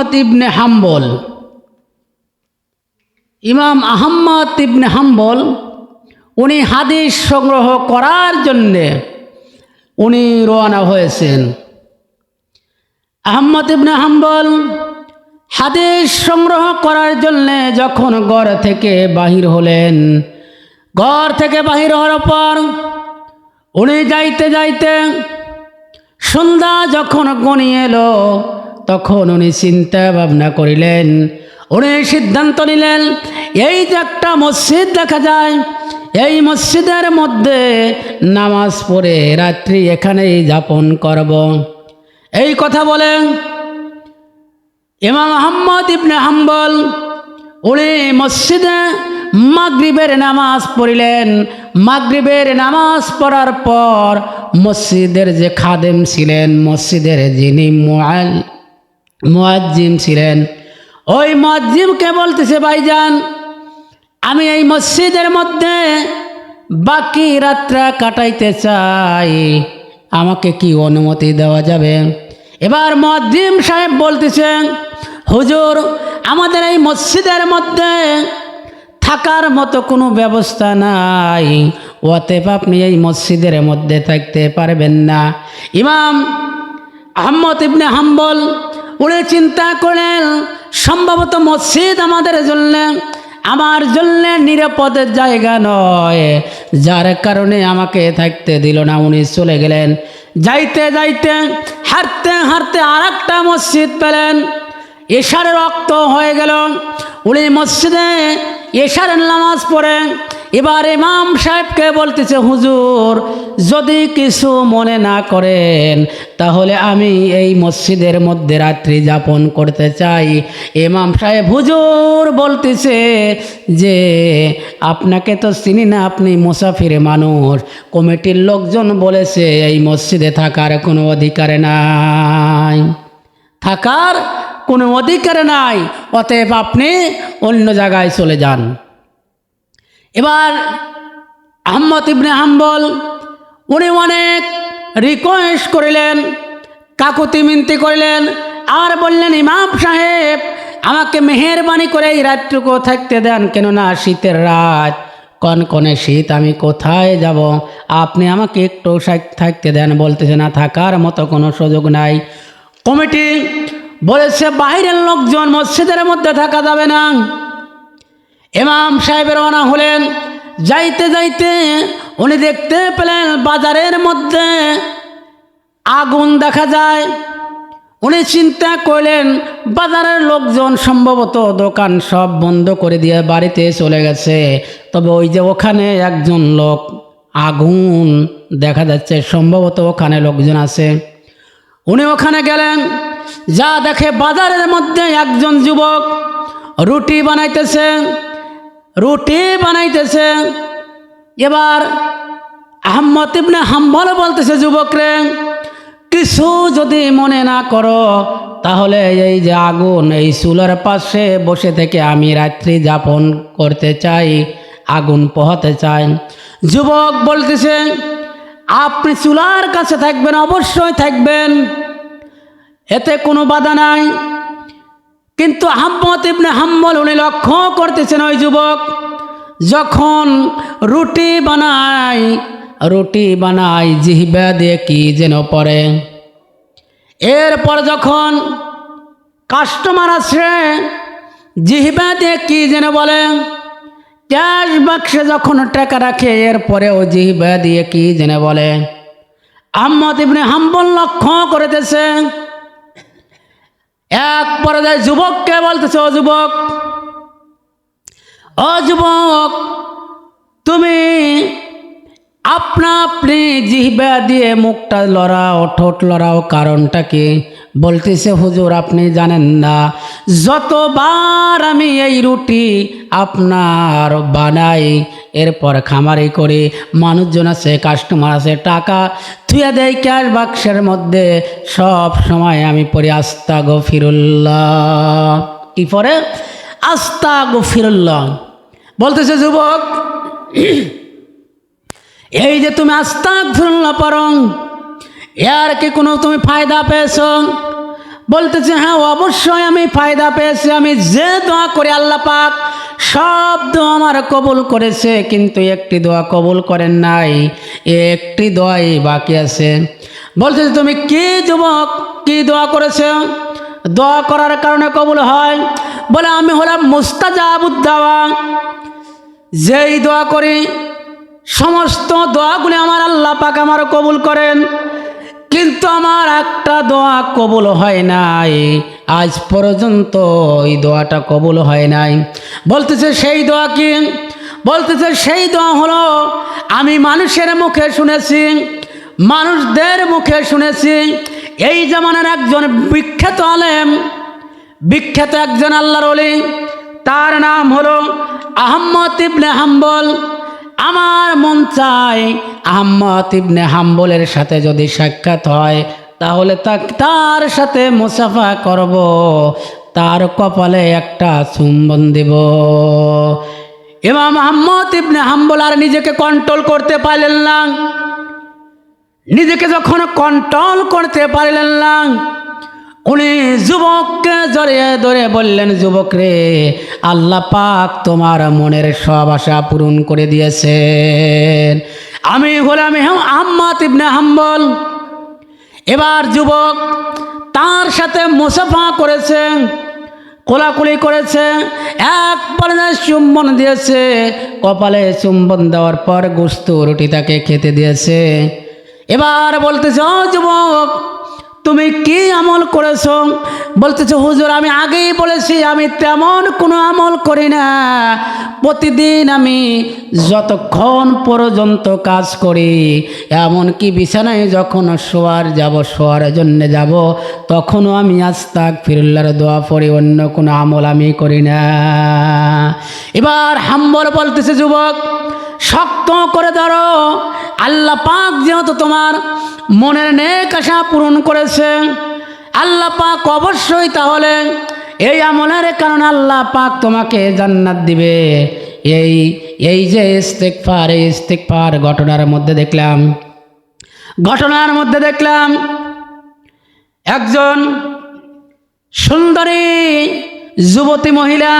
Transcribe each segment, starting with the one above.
ইবনে হাম্বল। ইমাম আহম্মদ ইবনে হাম্বল, উনি হাদিস সংগ্রহ করার জন্যে উনি রওনা হয়েছেন। আহম্মদ ইবনে হাম্বল হাদিস সংগ্রহ করার জন্যে যখন ঘর থেকে বাহির হলেন, ঘর থেকে বাহির হওয়ার পর উনি যাইতে যাইতে সন্ধ্যা যখন গণিয়ে এলো তখন উনি চিন্তা ভাবনা করিলেন। উনি সিদ্ধান্ত নিলেন, এই যে একটা মসজিদ দেখা যায়, এই মসজিদের মধ্যে নামাজ পড়ে রাত্রি এখানেই যাপন করব। এই কথা বলে ইমাম আহম্মদ ইবনে হাম্বল উনি মসজিদে মাগরিবের নামাজ পড়িলেন। মাগরিবের নামাজ পড়ার পর মসজিদের যে খাদেম ছিলেন, মসজিদের যিনি মোয়াল মুয়াজ্জিম ছিলেন। ওই মুয়াজ্জিমকে বলতেছে, ভাইজান, আমি এই মসজিদের মধ্যে বাকি রাত্রা কাটাইতে চাই। আমাকে কি অনুমতি দেওয়া যাবে? এবার মদ্দিম সাহেব বলতেছেন হুজুর, আমাদের এই মসজিদের মধ্যে থাকার মতো কোনো ব্যবস্থা নাই। অতএব আপনি এই মসজিদের মধ্যে থাকতে পারবেন না। ইমাম আহম্মদ ইবনে হাম্বল উনি চিন্তা করেন, সম্ভবত মসজিদ আমাদের জন্য, আমার জন্য নিরাপদের জায়গা নয়। যার কারণে আমাকে থাকতে দিল না, উনি চলে গেলেন। যাইতে যাইতে হাঁটতে হাঁটতে আর একটা মসজিদ পেলেন। এশারের রক্ত হয়ে গেল। উনি মসজিদে এশারের নামাজ পড়েন এবার ইমাম সাহেবকে বলতেছে, হুজুর, যদি কিছু মনে না করেন, তাহলে আমি এই মসজিদের মধ্যে রাত্রি যাপন করতে চাই। ইমাম সাহেব হুজুর বলতেছে যে, আপনাকে তো চিনি না, আপনি মুসাফির মানুষ। কমিটির লোকজন বলেছে, এই মসজিদে থাকার কোনো অধিকার নাই। থাকার কোনো অধিকার নাই, অতএব আপনি অন্য জায়গায় চলে যান। এবার আহম্মদ ইবনে হাম্বল, উনি অনেক রিকোয়েস্ট করিলেন, কাকুতি মিনতি করিলেন, আর বললেন, ইমাম সাহেব, আমাকে মেহেরবানি করে এই রাতটুকু থাকতে দেন, কেননা শীতের রাত। কনকনে শীত, আমি কোথায় যাব? আপনি আমাকে একটু থাকতে দেন, বলতেছে না, থাকার মতো কোনো সুযোগ নাই। কমিটি বলেছে বাইরের লোকজন মসজিদের মধ্যে থাকা যাবে না। ইমাম সাহেব রওনা হলেন। যাইতে যাইতে উনি দেখতে পেলেন বাজারের মধ্যে আগুন দেখা যায়। উনি চিন্তা করলেন, বাজারের লোকজন সম্ভবত দোকান সব বন্ধ করে দিয়ে বাড়িতে চলে গেছে। তবে ওই যে ওখানে একজন লোক আগুন দেখা যাচ্ছে, সম্ভবত ওখানে লোকজন আছে। উনি ওখানে গেলেন, যা দেখে বাজারের মধ্যে একজন যুবক রুটি বানাইতেছে। রুটি বানাইতেছে। এবার আহম্মদ ইবনে হাম্বল বলতেছে, যুবকরে, কিছু যদি মনে না করো, তাহলে এই যে আগুন, এই চুলার পাশে বসে থেকে আমি রাত্রি যাপন করতে চাই, আগুন পোহাতে চাই। যুবক বলতেছে, আপনি চুলার কাছে থাকবেন, অবশ্যই থাকবেন। এতে কোনো বাধা নাই। কিন্তু আহম্মদ ইবনে হাম্বল উনি লক্ষ্য করতেছেন ওই যুবক, যখন রুটি বানায় রুটি বানায় জিহবা দিয়ে কি যেন পরে এরপর যখন কাস্টমার আসে, জিহবা দিয়ে কি যেন বলে, ক্যাশ বাক্সে যখন টাকা রাখে, এরপরেও জিহবা দিয়ে কি যেন বলে। আহম্মদ ইবনে হাম্বল লক্ষ্য করিতেছে এক পর্যায়ে যুবককে বলতেছে, ও যুবক ও যুবক, তুমি আপনা আপনি জিহবা দিয়ে মুখটা লড়াও, ঠোঁট লড়াও, কারণটা কি? বলতেছে, হুজুর, আপনি জানেন না, যতবার আমি এই রুটি আপনার বানাই, এরপর খামারি করি, মানুষজন আছে কাস্টমার আছে, টাকা থুয়ে দেয় ক্যাশ বাক্সের মধ্যে, সব সময় আমি পড়ি, আস্তা গফিরুল্লাহ। কি পরে আস্তা গফিরুল্লাহ। বলতেছে, যুবক, এই যে তুমি আস্তাক ফিরুল্লাহ পরং এর কি কোনো তুমি ফায়দা পেয়েছ? বলতেছে হ্যাঁ অবশ্যই আমি ফায়দা পেয়েছি। আমি যে দোয়া করি আল্লাহ পাক, সব দোয়া আমার কবুল করেছে, কিন্তু একটি দোয়া কবুল করেন নাই। একটি দোয়াই বাকি আছে। বলতেছে, তুমি কি যুবক? কি দোয়া করেছ? দোয়া করার কারণে কবুল হয়। বলে, আমি হলাম মুস্তাজাবুদ্দাওয়া। যেই দোয়া করি, সমস্ত দোয়াগুলি আমার আল্লাহ পাক আমার কবুল করেন। কিন্তু আমার একটা দোয়া কবুল হয় নাই। আজ পর্যন্ত ওই দোয়াটা কবুল হয় নাই। বলতেছে, সেই দোয়া কি? বলতেছে, সেই দোয়া হলো, আমি মানুষের মুখে শুনেছি, মানুষদের মুখে শুনেছি। এই জামানার একজন বিখ্যাত আলেম, বিখ্যাত একজন আল্লাহর অলি তার নাম হলো আহম্মদ ইবনে হাম্বল। আমার মন চায় আহম্মদ ইবনে হাম্বলের সাথে যদি সাক্ষাৎ হয়, তাহলে তার সাথে মুসাফা করব, তার কপালে একটা চুম্বন দেব। ইমাম আহম্মদ ইবনে হাম্বল আর নিজেকে কন্ট্রোল করতে পারলেন না। নিজেকে যখন কন্ট্রোল করতে পারলেন না উনি যুবককে জড়িয়ে ধরে বললেন, যুবক রে, আল্লাহ পাক তোমার মনের সব আশা পূরণ করে দিয়েছেন। আমি হলাম আহম্মদ ইবনে হাম্বল। এবার যুবক তার সাথে মুসাফা করেছে, কোলাকুলি করেছে, এক পর্যায়ে চুম্বন দিয়েছে, কপালে চুম্বন দেওয়ার পর গোস্ত রুটি তাকে খেতে দিয়েছে। এবার বলতেছে, ও যুবক তুমি কি আমল করেছ? বলতেছে, হুজুর, আমি আগেই বলেছি, আমি তেমন কোনো আমল করি না। প্রতিদিন আমি যতক্ষণ পর্যন্ত কাজ করি, এমনকি বিছানায় যখন শোয়ার যাব, শোয়ার জন্য যাব, তখনও আমি আস্তাক ফিরুল্লার দোয়া পড়ি, অন্য কোনো আমল আমি করি না। এবার হাম্বল বলতেছে, যুবক, শক্ত করে ধরো আল্লাহ পাক যেহেতু তোমার মনের নেক আশা পূরণ করেছে, আল্লাহ পাক অবশ্যই তাহলে এই আমলের কারণে আল্লাহ পাক তোমাকে জান্নাত দিবে। এই এই যে ইস্তেকফার এই ইস্তেকফার ঘটনার মধ্যে দেখলাম, ঘটনার মধ্যে দেখলাম একজন সুন্দরী যুবতী মহিলা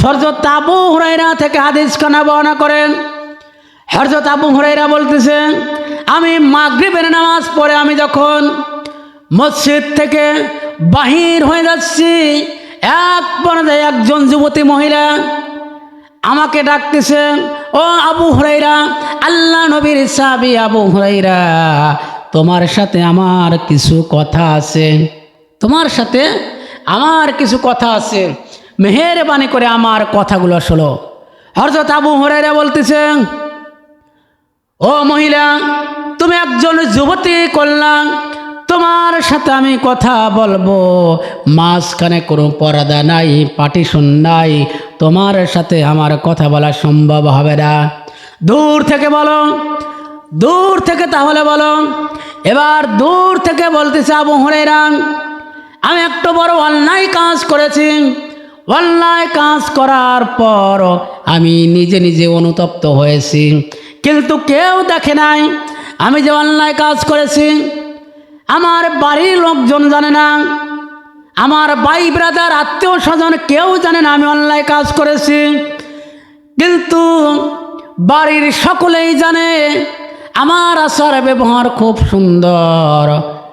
হরজত আবু হুরাইরা থেকে হাদিস খানা বর্ণনা করেন। হরজত আবু হরাইরা বলতেছে, আমি মাগরিবের নামাজ পড়ে আমি যখন মসজিদ থেকে বাহির হয়ে যাচ্ছি, এক পর্যায়ে একজন যুবতী মহিলা আমাকে ডাকতেছে, ও আবু হরাইরা আল্লাহ নবীর সাবি আবু হরাইরা তোমার সাথে আমার কিছু কথা আছে। তোমার সাথে আমার কিছু কথা আছে। মেহেরবানি করে আমার কথাগুলো শোনো। হরজত আবু হরাইরা বলতেছে ও মহিলা, তুমি একজন যুবতী কন্যা, তোমার সাথে আমি কথা বলব। মাঝখানে কোনো পর্দা নাই পাটিশন নাই, তোমার সাথে আমার কথা বলা সম্ভব হবে না। দূর থেকে বলো, দূর থেকে তাহলে বলো। এবার দূর থেকে বলতেছে আবু হরেরা আমি একটা বড় অন্যায় কাজ করেছি। অন্যায় কাজ করার পর আমি নিজে নিজে অনুতপ্ত হয়েছি। কিন্তু কেউ দেখে নাই। আমি যে অন্যায় কাজ করেছি, আমার বাড়ির লোকজন জানে না। আমার ভাই ব্রাদার, আত্মীয় স্বজন কেউ জানে না আমি অন্যায় কাজ করেছি। কিন্তু বাড়ির সকলেই জানে, আমার আচার ব্যবহার খুব সুন্দর।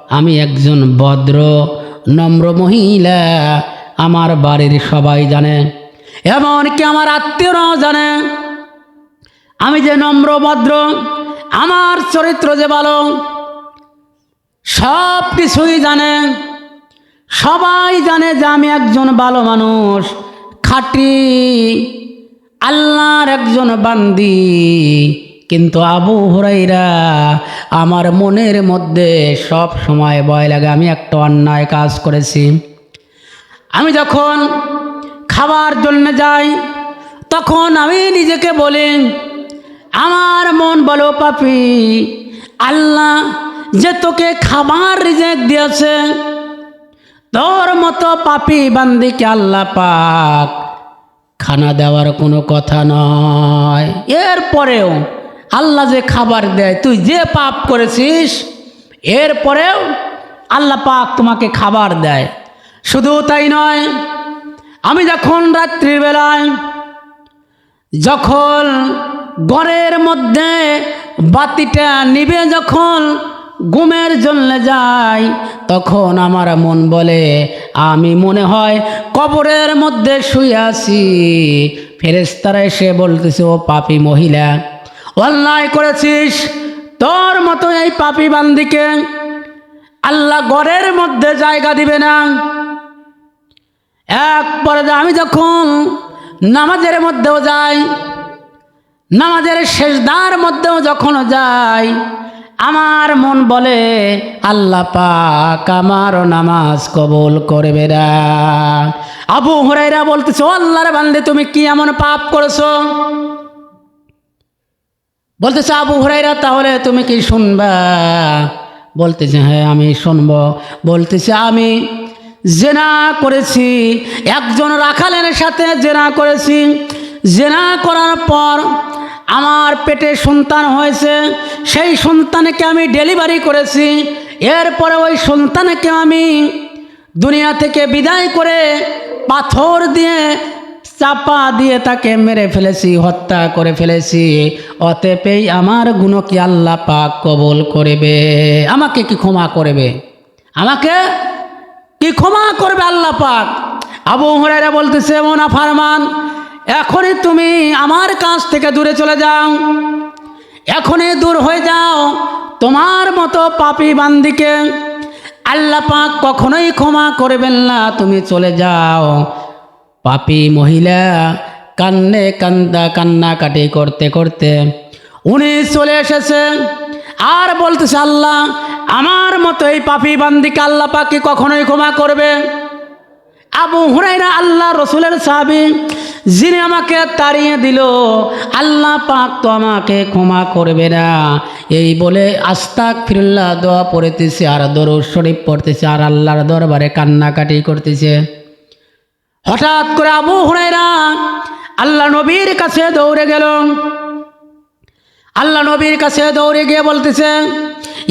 আমি একজন ভদ্র, নম্র মহিলা, আমার বাড়ির সবাই জানে। এমনকি আমার আত্মীয়রাও জানে। আমি যে নম্র ভদ্র, আমার চরিত্র যে ভালো, সব কিছুই জানে। সবাই জানে যে আমি একজন ভালো মানুষ, খাঁটি, আল্লাহর একজন বান্দি। কিন্তু আবু হুরাইরা আমার মনের মধ্যে সব সময় ভয় লাগে, আমি একটা অন্যায় কাজ করেছি। আমি যখন খাবার জন্য যাই, তখন আমি নিজেকে বলি আমার মন বলো পাপি, আল্লাহ যে তোকে খাবার রিজেক্ট দিয়েছে, তোর মতো পাপি বান্দিকে আল্লাহ পাক খানা দেওয়ার কোনো কথা নয়। এরপরেও আল্লাহ যে খাবার দেয়, তুই যে পাপ করেছিস, এরপরেও আল্লাহ পাক তোমাকে খাবার দেয়। শুধু তাই নয়, আমি যখন রাত্রিবেলায় যখন ঘরের মধ্যে বাতিটা নিবে যখন ঘুমের জন্য যাই তখন আমার মন বলে, আমি মনে হয় কবরের মধ্যে শুয়ে আছি। ফেরেস্তারা এসে বলতেছে, ও পাপি মহিলা, অন্যায় করেছিস তোর মতো এই পাপি বান্দিকে। আল্লাহ ঘরের মধ্যে জায়গা দিবে না। এক পরে আমি যখন নামাজের মধ্যেও যাই নামাজের শেষদার মধ্যেও যখন যাই, আমার মন বলে, আল্লাহ পাক আমারও নামাজ কবুল করবে না। আবু হুরাইরা বলতেছে, "ও আল্লাহর বান্দে, তুমি কি এমন পাপ করেছ? বলতেছে, আবু হুরাইরা তাহলে তুমি কি শুনবা? বলতেছে হ্যাঁ আমি শুনব। বলতেছে, আমি জেনা করেছি, একজন রাখালের সাথে জেনা করেছি। জেনা করার পর আমার পেটে সন্তান হয়েছে, সেই সন্তানকে আমি ডেলিভারি করেছি। এরপরে ওই সন্তানকে আমি দুনিয়া থেকে বিদায় করে পাথর দিয়ে চাপা দিয়ে তাকে মেরে ফেলেছি, হত্যা করে ফেলেছি। অতএপেই আমার গুণ কি আল্লাহ পাক কবুল করবে? আমাকে কি ক্ষমা করবে? আমাকে কি ক্ষমা করবে আল্লাহ পাক? আবু হরাইরা বলতেছে মোনা ফারমান এখনই তুমি আমার কাছ থেকে দূরে চলে যাও। এখনই দূর হয়ে যাও তোমার মতো পাপি বান্দিকে। আল্লাহ পাক কখনোই ক্ষমা করবেন না, তুমি চলে যাও। পাপি মহিলা কান্নে কান্দা কান্নাকাটি করতে করতে উনি চলে এসেছে। আর বলতেছে, আল্লাহ, আমার মতো এই পাপি বান্দিকে আল্লাহ পাকি কখনোই ক্ষমা করবে? আবু হুরাইরা আল্লাহ রসুলের সাহাবি যিনি আমাকে তাড়িয়ে দিল, আল্লাহ পাক তো আমাকে ক্ষমা করবে না। এই বলে আস্তাক ফিরুল্লাহ দোয়া পড়তেছে, আর দরুদ শরীফ পড়তেছে, আর আল্লাহর দরবারে কান্নাকাটি করতেছে। হঠাৎ করে আবু হুরাইরা আল্লাহ নবীর কাছে দৌড়ে গেল। আল্লাহ নবীর কাছে দৌড়ে গিয়ে বলতেছে,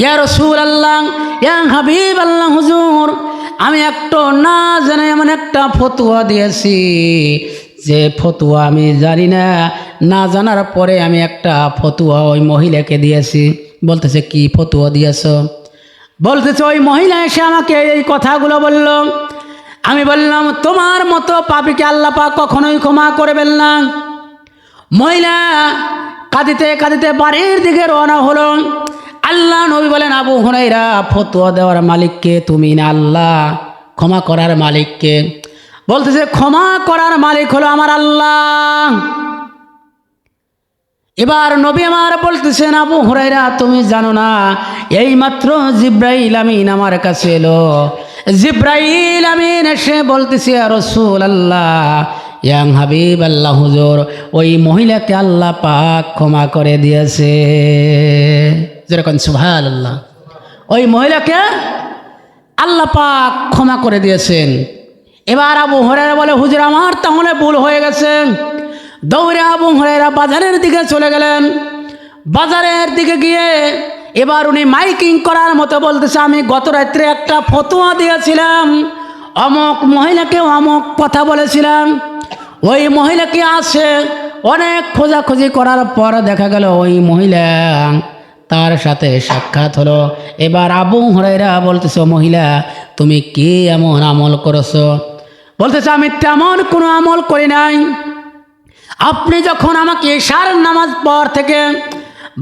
ইয়া রসুল আল্লাহ ইয়া হাবিব আল্লাহ হুজুর, আমি একটা না জানে এমন একটা ফতুয়া দিয়েছি যে ফতুয়া আমি জানি না না জানার পরে আমি একটা ফতুয়া ওই মহিলাকে দিয়েছি। বলতেছে, কি ফতুয়া দিয়েছ? বলতেছে, ওই মহিলা এসে আমাকে এই কথাগুলো বলল। আমি বললাম, তোমার মতো পাপিকে আল্লাহ পাক কখনোই ক্ষমা করবেন না। মহিলা কাঁদিতে কাঁদিতে বাড়ির দিকে রওনা হলো। আল্লাহ নবী বলেন, আবু হুনাইরা ফতুয়া দেওয়ার মালিককে তুমি না, আল্লাহ ক্ষমা করার মালিককে। বলতেছে, ক্ষমা করার মালিক হলো আমার আল্লাহ। এবার নবী আমার বলতেছেন, আবু হুরাইরা তুমি জানো না এই মাত্র জিব্রাইল আমিন আমার কাছে এলো। জিব্রাইল আমিন এসে বলতেছে রসুল আল্লাহ ইয়াং হাবিব আল্লাহ হুজুর, ওই মহিলাকে আল্লাহ পাক ক্ষমা করে দিয়েছে। যেরকম সুভাল আল্লাহ ওই মহিলাকে আল্লাহ পাক ক্ষমা করে দিয়েছেন। এবার আবু হরেরা বলে, হুজুর, আমার তাহলে ভুল হয়ে গেছে। দৌড়ে আবু হরেরা বাজারের দিকে চলে গেলেন। বাজারের দিকে গিয়ে এবার উনি মাইকিং করার মতো বলতেছে, আমি গত রাত্রে একটা ফতোয়া দিয়েছিলাম। অমক মহিলাকে অমক কথা বলেছিলাম। ওই মহিলাকে আসে অনেক খোঁজাখুঁজি করার পর দেখা গেল ওই মহিলা তার সাথে সাক্ষাৎ হলো। এবার আবু হরাইরা বলতেছ মহিলা, তুমি কি এমন আমল করেছ? বলতেছে, আমি তেমন কোনো আমল করি নাই। আপনি যখন আমাকে এশার নামাজ পর থেকে,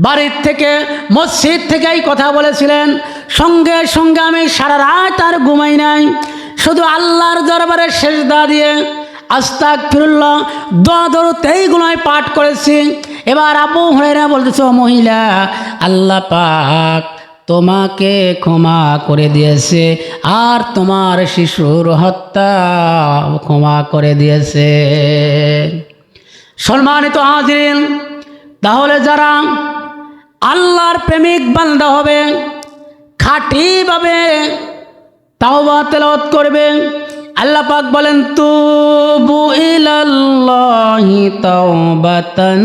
বাড়ির থেকে, মসজিদ থেকে এই কথা বলেছিলেন, সঙ্গে সঙ্গে আমি সারা রাত আর ঘুমাই নাই। শুধু আল্লাহর দরবারে শেষদা দিয়ে আস্তাক ফিরুল্লাহ দোয়া দরুদ এইগুলোই পাঠ করেছি। এবার আবু হরেরা বলতেছ মহিলা, আল্লাহ পাক তোমাকে ক্ষমা করে দিয়েছে, আর তোমার শিশুর হত্যা ক্ষমা করে দিয়েছে। সম্মানিত হাজির তাহলে যারা আল্লাহর প্রেমিক বান্দা হবে, খাঁটিভাবে তাওবা তেলাওয়াত করবে, আল্লাহ পাক বলেন, তুবু ইলাল্লাহি তাওবাতান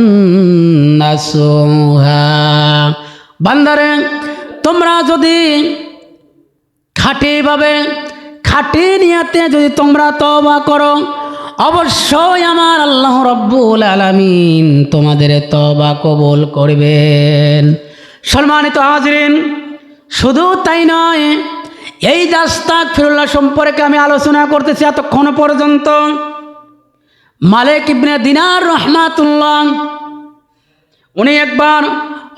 নাসুহা। বান্দারে তোমরা যদি খাঁটিভাবে খাঁটি নিয়াতে যদি তোমরা তবা করো, অবশ্যই আমার আল্লাহ রব্বুল আলামিন তোমাদের তবা কবুল করবেন। সম্মানিত হাজরিন, শুধু তাই নয়, এই দাস্তাক ফিরুল্লাহ সম্পর্কে আমি আলোচনা করতেছি এতক্ষণ পর্যন্ত, মালিক ইবনে দিনার রহমাতুল্লাহ, উনি একবার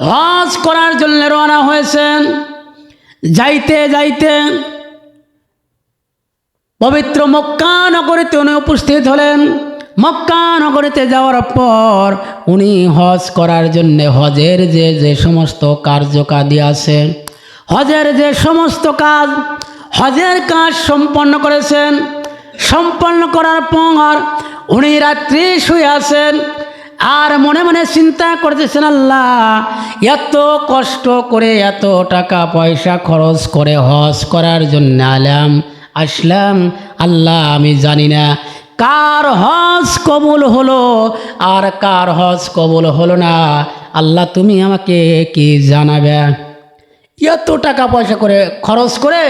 হজ করার জন্য রওনা হয়েছেন। যাইতে যাইতে পবিত্র মক্কা নগরীতে উনি উপস্থিত হলেন। মক্কা নগরীতে যাওয়ার পর উনি হজ করার জন্য হজের যে যে সমস্ত কার্যকাদি আছে, হজের যে সমস্ত কাজ, হজের কাজ সম্পন্ন করেছেন। সম্পন্ন করার পর উনি রাত্রি শুয়ে আছেন। আর মনে মনে চিন্তা করতেছেন আল্লাহ, এত কষ্ট করে এত টাকা পয়সা খরচ করে হজ করার জন্য আলাম, আসলাম, আল্লাহ আমি জানি না কার হজ কবুল হলো আর কার হজ কবুল হলো না। আল্লাহ, তুমি আমাকে কি জানাবে? এত টাকা পয়সা করে খরচ করে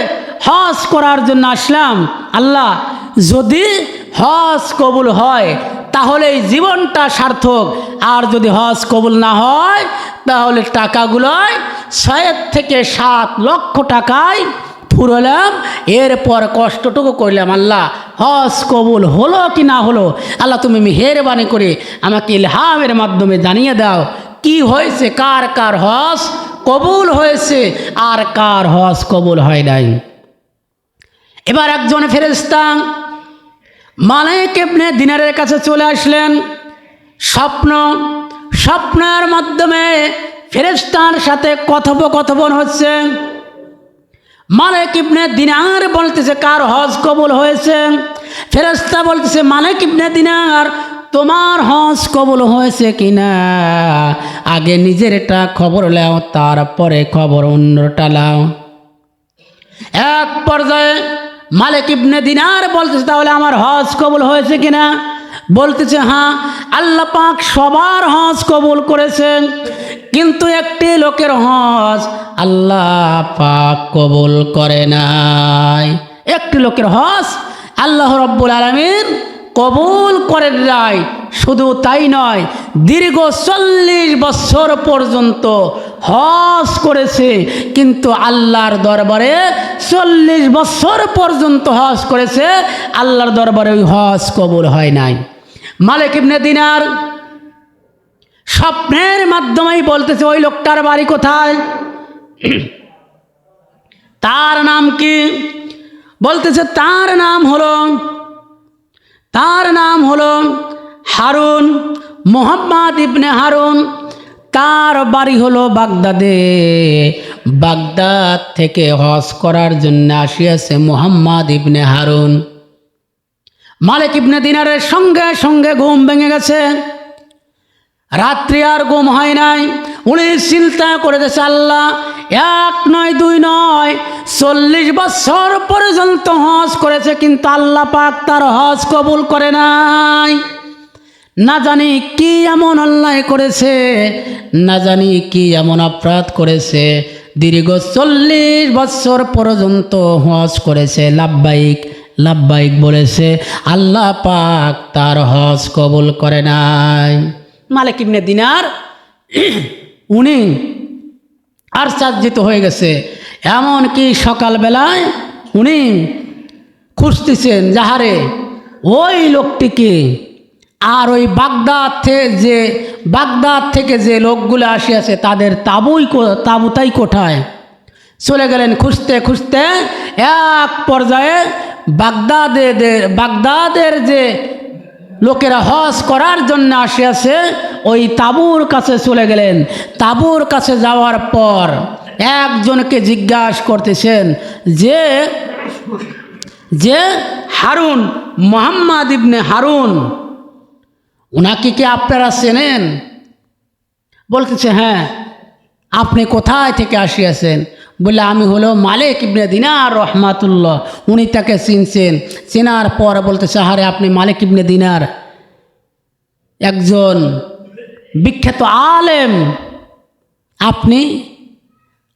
হজ করার জন্য আসলাম। আল্লাহ, যদি হজ কবুল হয় তাহলে এই জীবনটা সার্থক। আর যদি হজ কবুল না হয়, তাহলে টাকাগুলোয় ছয়ের থেকে সাত লক্ষ টাকায় ফুরলাম। এরপর কষ্টটুকু করলাম, আল্লাহ, হজ কবুল হলো কি না হলো? আল্লাহ, তুমি মেহেরবানি করে আমাকে ইলহামের মাধ্যমে জানিয়ে দাও, কি হয়েছে, কার কার হজ কবুল হয়েছে আর কার হজ কবুল হয় নাই। এবার একজন ফেরেস্তা মালাইক ইবনে দিনারের কাছে চলে আসলেন। স্বপ্ন, স্বপ্নের মাধ্যমে ফেরেস্তার সাথে কথোপকথন হচ্ছে। মালিক ইবনে দিনার বলতেছে, কার হজ কবুল হয়েছে? ফেরেস্তা বলতেছে, মালিক ইবনে দিনার, তোমার হজ কবুল হয়েছে কিনা? আগে নিজের নিজেরটা খবর লাও তারপরে খবর অন্যটা লাও এক পর্যায়ে মালিক ইবনে দিনার বলতেছে, তাহলে আমার হজ কবুল হয়েছে কিনা? বলতেছে হ্যাঁ আল্লাহ পাক সবার হজ কবুল করেছেন, কিন্তু একটি লোকের হজ আল্লাহ পাক কবুল করে নাই। একটি লোকের হজ আল্লাহ রব্বুল আলমিন কবুল করে নাই। শুধু তাই নয়, দীর্ঘ চল্লিশ বছর পর্যন্ত হজ করেছে, কিন্তু আল্লাহর দরবারে চল্লিশ বছর পর্যন্ত হজ করেছে, আল্লাহর দরবারে ওই হজ কবুল হয় নাই। মালিক ইবনে দিনার স্বপ্নের মাধ্যমেই বলতেছে, ওই লোকটার বাড়ি কোথায়? তার নাম কি? বলতেছে, তার নাম হলো তার নাম হলো হারুন, মোহাম্মদ ইবনে হারুন। তার বাড়ি হলো বাগদাদে। বাগদাদ থেকে হজ করার জন্য আসিয়াছে মোহাম্মদ ইবনে হারুন। মালিক ইবনে দিনারের সঙ্গে সঙ্গে ঘুম ভেঙে গেছে। রাত্রি আর ঘুম হয় নাই। উনি চিন্তা করে দিয়েছে, আল্লাহ, এক নয়, দুই নয়, চল্লিশ বছর পর্যন্ত হজ করেছে, কিন্তু আল্লাহ পাক তার হজ কবুল করে নাই। না জানি কি এমন অন্যায় করেছে, না জানি কি এমন অপরাধ করেছে, দীর্ঘ চল্লিশ বছর পর্যন্ত হজ করেছে লাভবাহিক লাভবাহিক বলেছে, আল্লাহ পাক তার হজ কবুল করে নাই। মালিক ইবনে দিনার উনি আর চার্জিত হয়ে গেছে। এমন কি সকালবেলায় উনি খুঁজতেছেন যাহারে ওই লোকটিকে আর ওই বাগদাদ যে, বাগদাদ থেকে যে লোকগুলো আসিয়াছে, তাদের তাবুই তাবুতাই কোঠায় চলে গেলেন খুঁজতে খুঁজতে এক পর্যায়ে বাগদাদের বাগদাদের যে লোকেরা হজ করার জন্য আসিয়াছে ওই তাবুর কাছে চলে গেলেন। তাবুর কাছে যাওয়ার পর একজনকে জিজ্ঞাসা করতেছেন যে যে হারুন, মোহাম্মদ ইবনে হারুন ওনাকে কি আপনারা চেনেন? বলতেছে হ্যাঁ আপনি কোথায় থেকে আসিয়াছেন? বলে, আমি হলো মালিক ইবনে দিনার রহমাতুল্লাহ, উনি তাকে চিনছেন। চেনার পর বলতেছে হারে আপনি মালিক ইবনে দিনার একজন বিখ্যাত আলেম। আপনি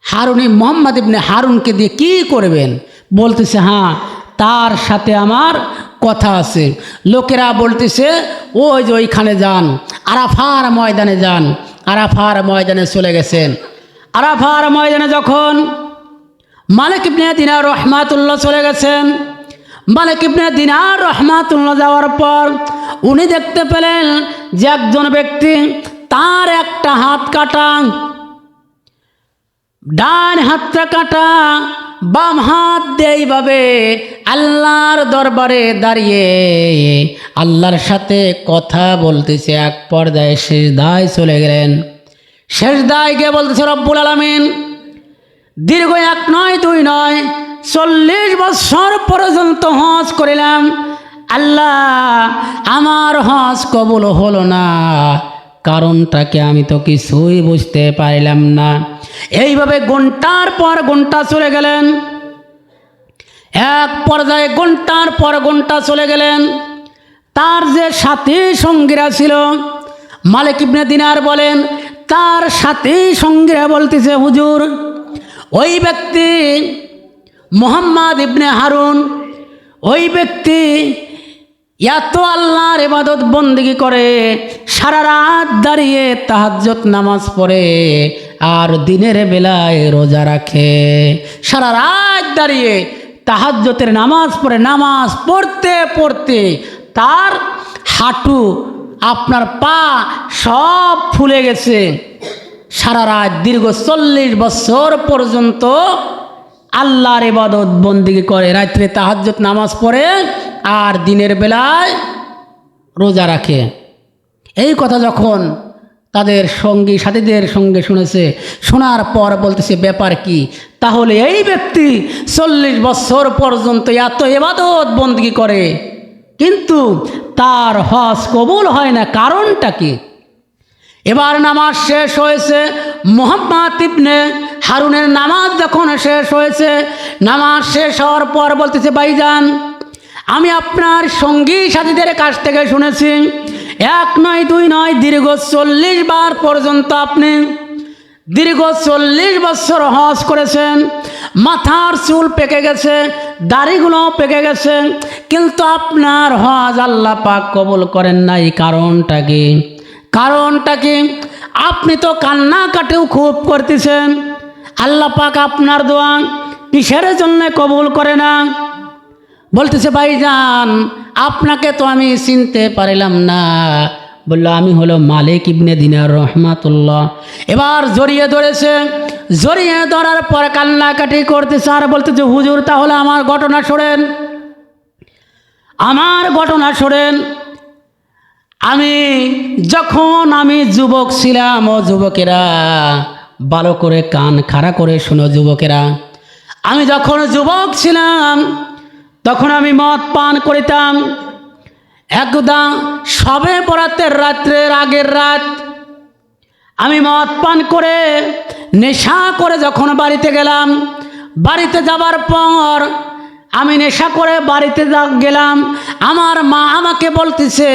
হারুনি মোহাম্মদ ইবনে হারুনকে দিয়ে কি করবেন? বলতেছে হ্যাঁ তার সাথে আমার কথা আছে। লোকেরা বলতেছে, ওই যে ওইখানে যান, আরাফার ময়দানে যান। আরাফার ময়দানে চলে গেছেন। আরাফার ময়দানে যখন মালিক ইবনে দিনার রহমাতুল্লাহ চলে গেছেন, মালিক ইবনে দিনার রহমাতুল্লাহ যাওয়ার পর উনি দেখতে পেলেন যে একজন ব্যক্তি তার একটা হাত কাটা, ডান হাতটা কাটা, বাম হাত দিয়ে এইভাবে আল্লাহর দরবারে দাঁড়িয়ে আল্লাহর সাথে কথা বলতেছে। এক পর্যায়ে শেষ দায় চলে গেলেন। শেষ দায় গিয়ে বলতেছে, রব্বুল আলমিন, দীর্ঘ এক নয়, দুই নয়, চল্লিশ বছর পর্যন্ত হজ করিলাম। আল্লাহ, আমার হজ কবুল হলো না। কারণটাকে আমি তো কিছুই বুঝতে পারলাম না। এইভাবে ঘণ্টার পর ঘণ্টা চলে গেলেন। এক পর্যায়ে ঘণ্টার পর ঘণ্টা চলে গেলেন। তার যে সাথী সঙ্গীরা ছিল, মালিক ইবনে দিনার বলেন, তার সাথী সঙ্গীরা বলতেছে, হুজুর, ওই ব্যক্তি মোহাম্মদ ইবনে হারুন, ওই ব্যক্তি এত আল্লাহর ইবাদত বন্দিগি করে, সারা রাত দাঁড়িয়ে তাহাজ্জত নামাজ পড়ে, আর দিনের বেলায় রোজা রাখে। সারা রাত দাঁড়িয়ে তাহাজ্জতের নামাজ পড়ে, নামাজ পড়তে পড়তে তার হাঁটু, আপনার পা সব ফুলে গেছে। সারা রাত দীর্ঘ চল্লিশ বছর পর্যন্ত আল্লাহর ইবাদত বন্দিগি করে। রাত্রে তাহাজ্জত নামাজ পড়ে আর দিনের বেলায় রোজা রাখে। এই কথা যখন তাদের সঙ্গী, সাথীদের সঙ্গে শুনেছে, শোনার পর বলতেছে, ব্যাপার কি? তাহলে এই ব্যক্তি চল্লিশ বছর পর্যন্ত এত এবাদত বন্দিগি করে। কিন্তু তার হজ কবুল হয় না, কারণটা কি? এবার নামাজ শেষ হয়েছে, মোহাম্মদ ইবনে হারুনের নামাজ যখন শেষ হয়েছে, নামাজ শেষ হওয়ার পর বলতেছে, ভাইজান আমি আপনার সঙ্গী সাথীদের কাছ থেকে শুনেছি। এক নয়, দুই নয়, দীর্ঘ চল্লিশ বার পর্যন্ত আপনি দীর্ঘ চল্লিশ বছর হজ করেছেন। মাথার চুল পেকে গেছে, দাড়িগুলো পেকে গেছে, কিন্তু আপনার হজ আল্লাহ পাক কবুল করেন নাই। কারণটা কি? কারণটা কি? আপনি তো কান্নাকাটিও খুব করতেছেন। আল্লাহ পাক আপনার দোয়া কিসের জন্য কবুল করে না? বলতেছে, ভাইজান, আপনাকে তো আমি চিনতে পারিলাম না। বলল, আমি হলো মালিক ইবনে দিনার রহমাতুল্লাহ। এবার জড়িয়ে ধরেছে, জড়িয়ে ধরার পর কান্নাকাটি করতেছে, আর বলতেছে, হুজুর, তাহলে আমার ঘটনা শোনেন। আমার ঘটনা শোনেন, আমি যখন আমি যুবক ছিলাম, ও যুবকেরা ভালো করে কান খাড়া করে শোনো, যুবকেরা। আমি যখন যুবক ছিলাম তখন আমি মদ পান করিতাম। একদম সবে বরাতের রাত্রের আগের রাত আমি মদ পান করে নেশা করে যখন বাড়িতে গেলাম, বাড়িতে যাবার পর আমি নেশা করে বাড়িতে গেলাম, আমার মা আমাকে বলতেছে,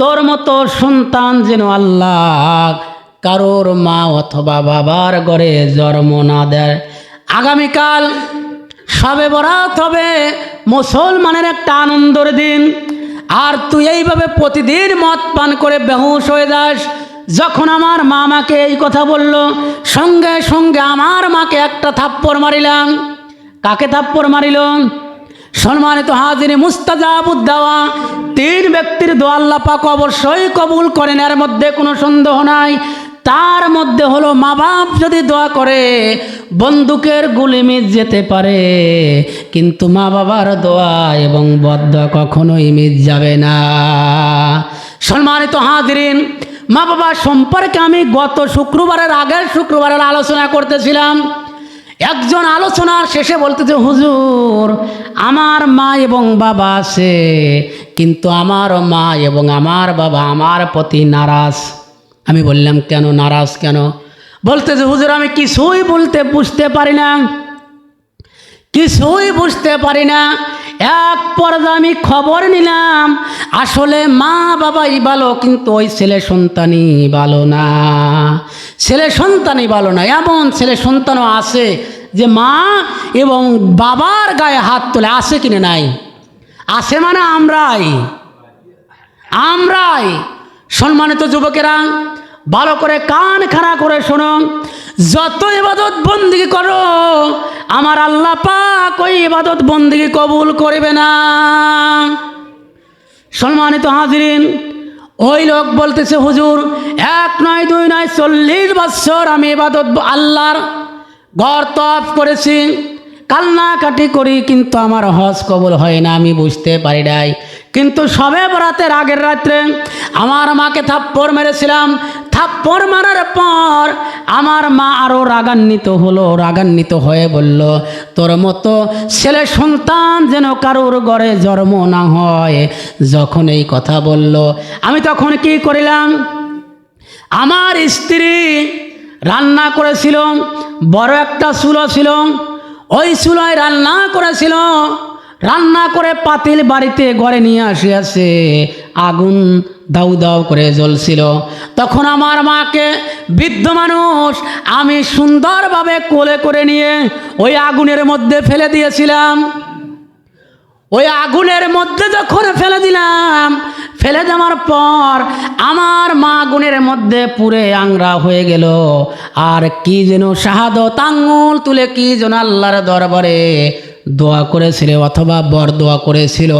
তোর মতো সন্তান যেন আল্লাহ কারোর মা অথবা বাবার ঘরে জন্ম না দেয়। আগামীকাল সবে বরাত হবে, মুসলমানের একটা আনন্দের দিন। আর তুই এইভাবে প্রতিদিন মদ পান করে বেহুশ হয়ে যাস। যখন আমার মা আমাকে এই কথা বলল, সঙ্গে সঙ্গে আমার মাকে একটা থাপ্পড় মারিলাম। কাকে থাপ্পড় মারিল? সম্মানিত হাজির মুস্তাজাবুদ্দাওয়া, তিন ব্যক্তির দোয়া আল্লাহ পাক অবশ্যই কবুল করেন, এর মধ্যে কোনো সন্দেহ নাই। তার মধ্যে হলো মা বাপ যদি দোয়া করে বন্দুকের গুলি মিট যেতে পারে, কিন্তু মা বাবার দোয়া এবং বদ্ধ কখনোই মিট যাবে না। সম্মানিত হাজরিন, মা বাবা সম্পর্কে আমি গত শুক্রবারের আগের শুক্রবারের আলোচনা করতেছিলাম। একজন আলোচনার শেষে বলতেছে, হুজুর, আমার মা এবং বাবা আছে, কিন্তু আমার মা এবং আমার বাবা আমার প্রতি নারাজ। আমি বললাম, কেন? নারাজ কেন? বলতেছে হুজুর, আমি কিছুই বলতে, বুঝতে পারি না। কিছুই বুঝতে পারি না। এক পর্যায়ে আমি খবর নিলাম, আসলে মা বাবাই ভালো, কিন্তু ওই ছেলে সন্তানই ভালো না। ছেলে সন্তানই ভালো না। এমন ছেলে সন্তানও আছে যে মা এবং বাবার গায়ে হাত তোলে আসে কিনে নাই? আসে মানে আমরাই। আমরাই। সম্মানিত যুবকেরা ভালো করে কান খাড়া করে শোনো। যত ইবাদত বন্দিগি করো, আমার আল্লাহ পাক ওই ইবাদত বন্দিগি কবুল করবে না। সম্মানিত হাজিরিন, ওই লোক বলতেছে, হুজুর, এক নয়, দুই নয়, চল্লিশ বছর আমি ইবাদত আল্লাহর ঘর তফ করেছি। কান্নাকাটি করি, কিন্তু আমার হজ কবুল হয় না, আমি বুঝতে পারি নাই। কিন্তু সবে বরাতের আগের রাত্রে আমার মাকে থাপ্পড় মেরেছিলাম থাপ্পড় মারার পর আমার মা আরও রাগান্বিত হলো, রাগান্বিত হয়ে বলল, তোর মতো ছেলে সন্তান যেন কারোর ঘরে জন্ম না হয়। যখন এই কথা বলল, আমি তখন কি করিলাম? আমার স্ত্রী রান্না করেছিল, বড় একটা চুলো ছিল, ওই চুলোয় রান্না করেছিল, রান্না করে পাতিল বাড়িতে ঘরে নিয়ে আসিয়াছে। আগুন দাউ দাউ করে জ্বলছিল। তখন আমার মাকে বৃদ্ধ মানুষ আমি সুন্দরভাবে কোলে করে নিয়ে ওই আগুনের মধ্যে ফেলে দিয়েছিলাম। ওই আগুনের মধ্যে যখন ফেলে দিলাম, ফেলে দেওয়ার পর আমার মা আগুনের মধ্যে পুরে আংরা হয়ে গেল। আর কি যেন শাহাদত আঙ্গুল তুলে কি যেন আল্লাহর দরবারে দোয়া করেছিল অথবা বর দোয়া করেছিল,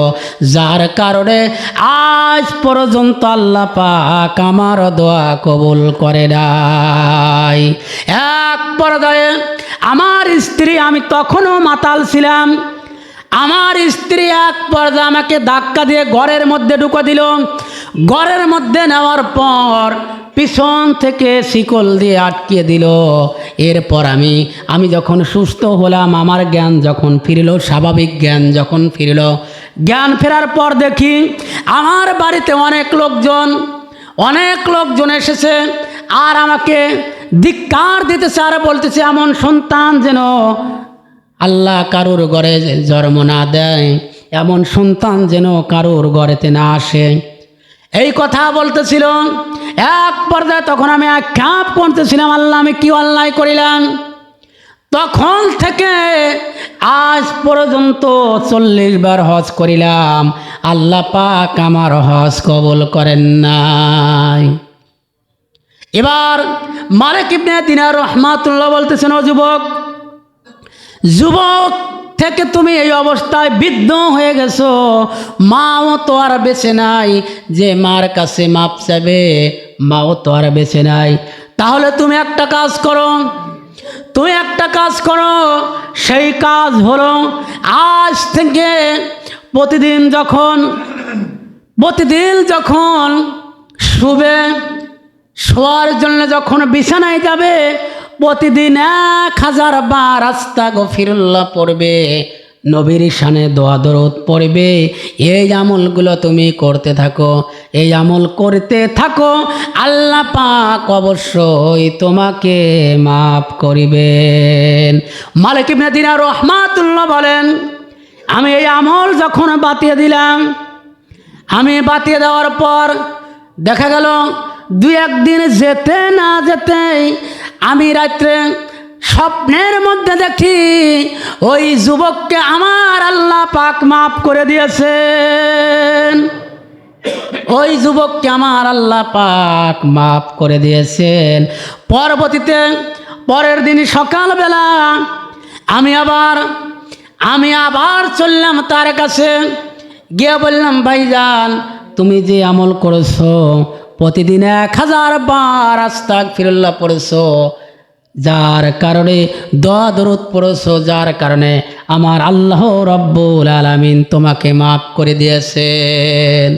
যার কারণে আজ পর্যন্ত আল্লাহ পাক আমার দোয়া কবুল করে নাই। এক পর্যায়ে আমার স্ত্রী, আমি তখনও মাতাল ছিলাম, আমার স্ত্রী এক পর্যায়ে আমাকে ধাক্কা দিয়ে ঘরের মধ্যে ঢুকে দিল। ঘরের মধ্যে নেওয়ার পর পিছন থেকে শিকল দিয়ে আটকিয়ে দিল। এরপর আমি আমি যখন সুস্থ হলাম, আমার জ্ঞান যখন ফিরল, স্বাভাবিক জ্ঞান যখন ফিরল, জ্ঞান ফেরার পর দেখি, আমার বাড়িতে অনেক লোকজন অনেক লোকজন এসেছে আর আমাকে ধিক্কার দিতেছে আর বলতেছে, এমন সন্তান যেন আল্লাহ কারুর ঘরে জন্ম না দেয়, এমন সন্তান যেন কারুর ঘরেতে না আসে। এই কথা বলতেছিল এক পর্যায়ে তখন আমি খ্যাপ করতেছিলাম আল্লাহ আমি কি অন্যায় করিলাম? তখন থেকে আজ পর্যন্ত চল্লিশ বার হজ করিলাম, আল্লাহ পাক আমার হজ কবল করেন নাই। এবার মালিক ইবনে দিনার রহমাতুল্লাহ বলতেছেন, ও যুবক যুবক থেকে তুমি এই অবস্থায় বিদ্ধ হয়ে গেছো। মাও তো আর বেছে নাই, যে মার কাছে মাপ চাবে মাও তো আর বেছে নাই। তাহলে তুমি একটা কাজ করো, তুমি একটা কাজ করো, সেই কাজ হলো আজ থেকে প্রতিদিন যখন প্রতিদিন যখন শুবে, শোয়ার জন্য যখন বিছানায় যাবে প্রতিদিন এক হাজার বার আস্তা গফিরুল্লাহ পড়বে, নবীর শানে দোয়া দরদ পড়বে। এই আমলগুলো তুমি করতে থাকো, এই আমল করতে থাকো, আল্লাহ পাক অবশ্যই তোমাকে মাফ করিবেন। মালিক ইবনে দিনা রহমাতুল্লাহ বলেন, আমি এই আমল যখন বাতিয়ে দিলাম, আমি বাতিয়ে দেওয়ার পর দেখা গেল, দুই একদিন যেতে না যেতেই আমি রাত্রে স্বপ্নের মধ্যে দেখি ওই যুবককে আমার আল্লাহ পাক মাফ করে দিয়েছেন। ওই যুবককে আমার আল্লাহ পাক মাফ করে দিয়েছেন। পরবর্তীতে পরের দিন সকালবেলা আমি আবার আমি আবার চললাম তার কাছে। গিয়ে বললাম, ভাইজান, তুমি যে আমল করেছ প্রতিদিন এক হাজার বার আস্তাক ফিরল্লা পড়েছো, যার কারণে দরদ পড়েছো, যার কারণে আমার আল্লাহ রব্বুল আলামিন তোমাকে মাফ করে দিয়েছেন।